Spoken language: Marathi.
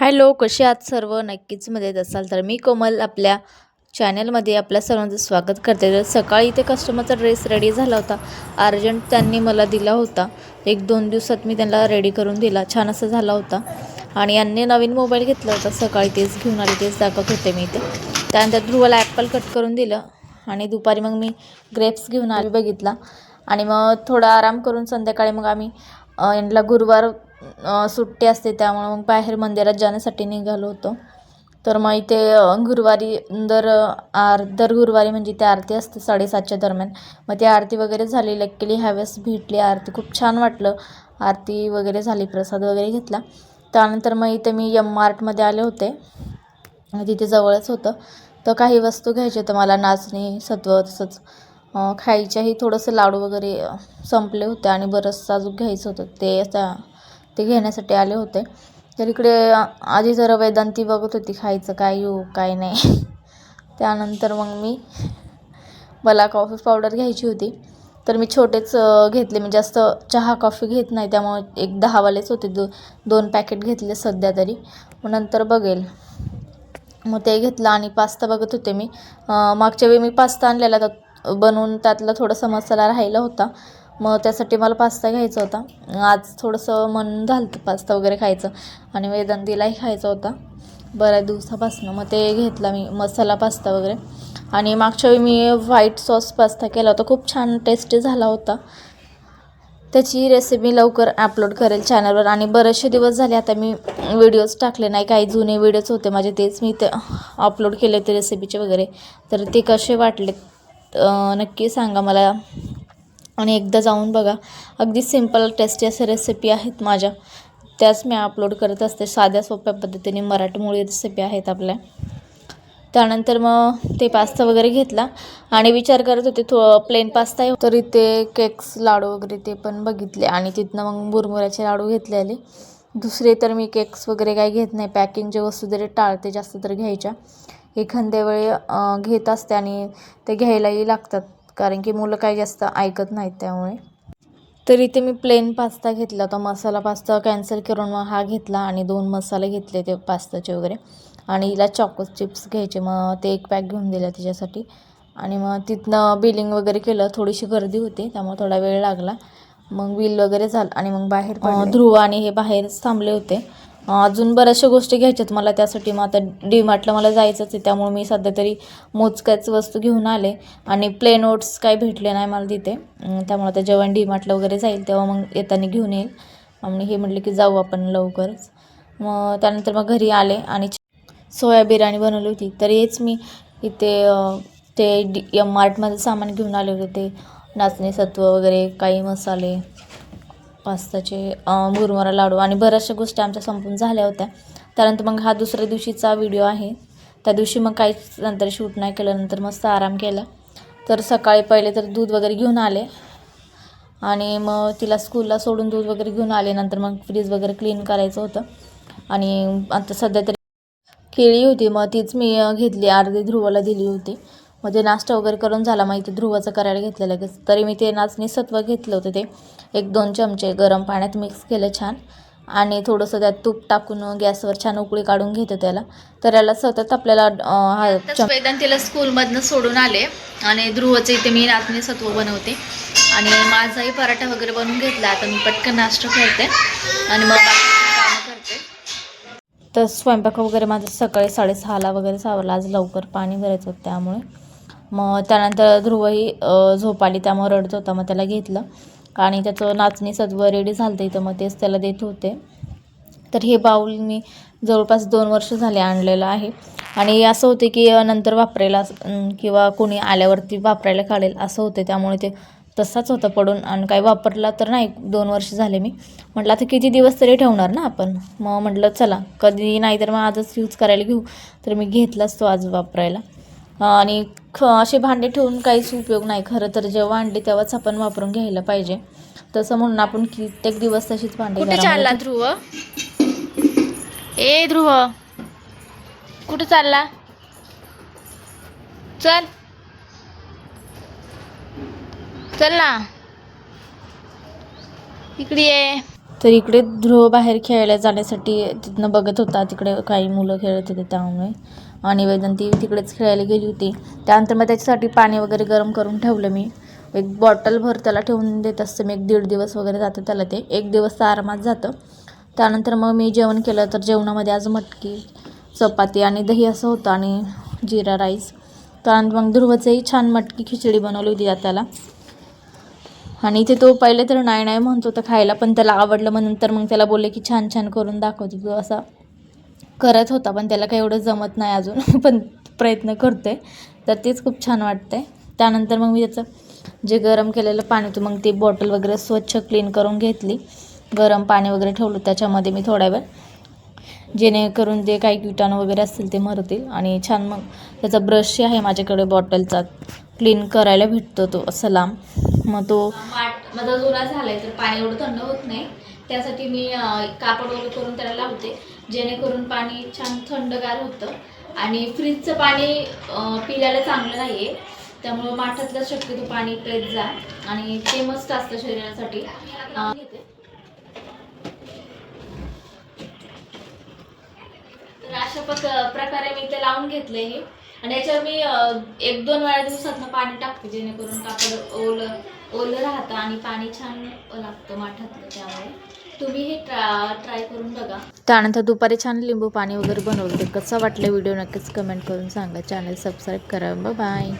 हॅलो कसे आहात सर्व? नक्कीच मजेत असाल तर मी कोमल आपल्या चॅनलमध्ये आपल्या सर्वांचं स्वागत करते. तर सकाळी इथे कस्टमरचा ड्रेस रेडी झाला होता. अर्जंट त्यांनी मला दिला होता. एक दोन दिवसात मी त्यांना रेडी करून दिला. छान असा झाला होता. आणि यांनी नवीन मोबाईल घेतला होता. सकाळी तेच घेऊन आले तेच दाखवत होते मी इथे. त्यानंतर ध्रुवाला ॲपल कट करून दिलं. आणि दुपारी मग मी ग्रेप्स घेऊन आले बघितला. आणि मग थोडा आराम करून संध्याकाळी मग आम्ही यांना गुरुवार सुट्टी असते त्यामुळं मग बाहेर मंदिरात जाण्यासाठी निघालो होतो. तर मग इथे गुरुवारी दर आर दर गुरुवारी म्हणजे ते आरती असते साडेसातच्या दरम्यान. मग ती आरती वगैरे झाली लक्कीली ह्यावेळेस भेटली. आरती खूप छान वाटलं. आरती वगैरे झाली प्रसाद वगैरे घेतला. त्यानंतर मग इथे मी यम आर्टमध्ये आले होते. तिथे जवळच होतं. तर काही वस्तू घ्यायच्या होत्या मला नाचणी सत्व तसंच. खायच्याही थोडंसं लाडू वगैरे संपले होते आणि बरंचसं अजून घ्यायचं होतं. ते आता ते घेण्यासाठी आले होते. तर इकडे आधी जरा वेदांती बघत होती खायचं काय येऊ काय नाही. त्यानंतर मग मी मला कॉफी पावडर घ्यायची होती. तर मी छोटेच घेतले. मी जास्त चहा कॉफी घेत नाही. त्यामुळे एक दहावालेच होते. दो दोन पॅकेट घेतले सध्या तरी. मग नंतर बघेल. मग ते घेतलं आणि पास्ता बघत होते मी. मागच्या वेळी मी पास्ता आणलेला तर बनवून त्यातला थोडासा मसाला राहिला होता. मग त्यासाठी मला पास्ता घ्यायचा होता. आज थोडंसं मन झालं होतं पास्ता वगैरे खायचं आणि वेदांतीलाही खायचा होता. बऱ्याच दिवसापासून मग ते घेतला मी मसाला पास्ता वगैरे. आणि मागच्या वेळी मी व्हाईट सॉस पास्ता केला होता. खूप छान टेस्टी झाला होता. त्याची रेसिपी लवकर अपलोड करेल चॅनलवर. आणि बरेचसे दिवस झाले आता मी व्हिडिओज टाकले नाही. काही जुने व्हिडिओज होते माझे तेच मी ते अपलोड केले ते रेसिपीचे वगैरे. तर ते कसे वाटले नक्की सांगा मला. आणि एकदा जाऊन बघा. अगदी सिंपल टेस्टी अशा रेसिपी आहेत माझ्या. त्याच मी अपलोड करत असते. साध्या सोप्या पद्धतीने मराठमोळी रेसिपी आहेत आपल्या. त्यानंतर मग ते पास्ता वगैरे घेतला. आणि विचार करत होते थो प्लेन पास्ता आहे. तर इथे केक्स लाडू वगैरे ते पण बघितले. आणि तिथनं मग मुरमुऱ्याचे लाडू घेतलेले दुसरे तर मी केक्स वगैरे काही घेत नाही. पॅकिंगच्या वस्तू जरी टाळते जास्त तर घ्यायच्या. एखाद्या वेळी घेत असते आणि ते घ्यायलाही लागतात. कारण की मुलं काही जास्त ऐकत नाहीत त्यामुळे. तर इथे मी प्लेन पास्ता घेतला. होता मसाला पास्ता कॅन्सल करून मग हा घेतला आणि दोन मसाले घेतले ते पास्ताचे वगैरे. आणि हिला चॉको चिप्स घ्यायचे. मग ते एक पॅक घेऊन दिला तिच्यासाठी. आणि मग तिथनं बिलिंग वगैरे केलं. थोडीशी गर्दी होती त्यामुळे थोडा वेळ लागला. मग बिल वगैरे झालं आणि मग बाहेर ध्रुव आणि हे बाहेरच थांबले होते. अजून बऱ्याचशा गोष्टी घ्यायच्यात मला त्यासाठी. मग आता डीमार्टला मला जायचंच आहे त्यामुळे मी सध्या तरी मोजक्याच वस्तू घेऊन आले. आणि प्लेन ओट्स काही भेटले नाही मला तिथे. त्यामुळे आता जेव्हा डीमार्टला वगैरे जाईल तेव्हा मग येताना घेऊन येईल. आणि हे म्हटलं की जाऊ आपण लवकरच. मग त्यानंतर मग घरी आले आणि सोया बिर्याणी बनवली होती. तर हेच मी इथे ते डी एम मार्टमध्ये सामान घेऊन आले होते. ते नाचणी सत्व वगैरे काही मसाले. पास्ताचे मुरमुरा लाडू आणि बऱ्याचशा गोष्टी आमच्या संपून झाल्या होत्या. त्यानंतर मग हा दुसऱ्या दिवशीचा व्हिडिओ आहे. त्या दिवशी मग काहीच नंतर शूट नाही केलं. नंतर मस्त आराम केला. तर सकाळी पहिले तर दूध वगैरे घेऊन आले. आणि मग तिला स्कूलला सोडून दूध वगैरे घेऊन आले. नंतर मग फ्रीज वगैरे क्लीन करायचं होतं. आणि आता सध्या तरी केळी होती. मग तीच मी घेतली. अर्धी ध्रुवाला दिली होती. ते नाश्ता वगैरे करून झाला. मग इथे ध्रुवाचं करायला घेतलं लगेच. तरी मी ते नाचणी सत्व घेतलं होतं ते. एक दोन चमचे गरम पाण्यात मिक्स केलं छान. आणि थोडंसं त्यात तूप टाकून गॅसवर छान उकळी काढून घेतं त्याला. तर याला सतत आपल्याला हा वेदांतीला स्कूलमधनं सोडून आले. आणि ध्रुवाचं इथे मी नाचणी सत्व बनवते. आणि माझाही पराठा वगैरे बनवून घेतला. आता मी पटकन नाश्ता करते. आणि मग कामं करते. तर स्वयंपाक वगैरे माझं सकाळी साडेसहाला वगैरे सावरला. आज लवकर पाणी भरायचं होतं त्यामुळे. मग त्यानंतर ध्रुवही झोपाली झोप आली रडत होता मग त्याला घेतलं. आणि त्याचं नाचणी सजवं रेडी झालं होतं इथं मग तेच त्याला देत होते. तर हे बाऊल मी जवळपास दोन वर्ष झाले आणलेलं आहे. आणि असं होते की नंतर वापरायला किंवा कोणी आल्यावरती वापरायला काढेल असं होते. त्यामुळे ते तसाच होता पडून आणि काही वापरला तर नाही दोन वर्ष झाले मी. म्हटलं आता किती दिवस तरी ठेवणार ना आपण? मग म्हटलं चला कधी नाही तर मग आजच यूज करायला घेऊ. तर मी घेतलाच तो आज वापरायला. आणि ख असे भांडे ठेवून काहीच उपयोग नाही. खरं तर जेव्हा आणले तेव्हाच आपण वापरून घ्यायला पाहिजे. तसं म्हणून आपण कित्येक दिवस तशीच भांडे कुठे चालला ध्रुव? ए ध्रुव. कुठे चालला? चल. इकडे ये. तर इकडे ध्रुव बाहेर खेळायला जाण्यासाठी तिथनं बघत होता. तिकडे काही मुलं खेळत होते त्यामुळे. आणि वैदंती तिकडेच खेळायला गेली होती. त्यानंतर मग त्याच्यासाठी पाणी वगैरे गरम करून ठेवलं मी. एक बॉटलभर त्याला ठेवून देत असते मी. एक दीड दिवस वगैरे जातं त्याला ते. एक दिवस तर आरामात जातं. त्यानंतर मग मी जेवण केलं तर जेवणामध्ये आज मटकी चपाती आणि दही असं होतं आणि जिरा राईस. त्यानंतर मग ध्रुवचंही छान मटकी खिचडी बनवली होती त्याला. आणि इथे तो पहिले तर नाही नाही म्हणतो तर खायला पण त्याला आवडलं मग नंतर मग त्याला बोलले की छान छान करून दाखवते तो असा. करत होता पण त्याला काही एवढं जमत नाही अजून पण प्रयत्न करतोय. तर तेच खूप छान वाटते त्यानंतर मग मी त्याचं जे गरम केलेलं पाणी होतं मग ती बॉटल वगैरे स्वच्छ क्लीन करून घेतली. गरम पाणी वगैरे ठेवलं त्याच्यामध्ये मी थोड्या वेळ. जेणेकरून जे काही किटाणू वगैरे असतील ते मरतील. आणि छान मग त्याचा ब्रश आहे माझ्याकडे बॉटलचा क्लीन करायला भेटतो तो असं लांब. मग तो माझा जुना झाला आहे तर पाणी एवढं थंड होत नाही. त्यासाठी मी कापड वगैरे करून त्याला लावते. जेणेकरून पाणी छान थंडगार होतं. आणि फ्रीजचं पाणी पिल्याला चांगलं नाही आहे त्यामुळं माठातलं शक्यतो पाणी पेत जा. आणि ते मस्त असतं शरीरासाठी. तर अशा पक प्रकारे मी ते लावून घेतले हे. आणि याच्यावर मी एक दोन वेळा दिवसातनं पाणी टाकते जेणेकरून कापड ओलं ओलं राहतं आणि पाणी छान लागतं माठातलं त्यामुळे. तुम्ही हे ट्रा ट्राय करून बघा. त्यानंतर दुपारी छान लिंबू पाणी वगैरे बनवलं. कसा कसं वाटलं व्हिडिओ नक्कीच कमेंट करून सांगा. चॅनल सबस्क्राईब करा. बाय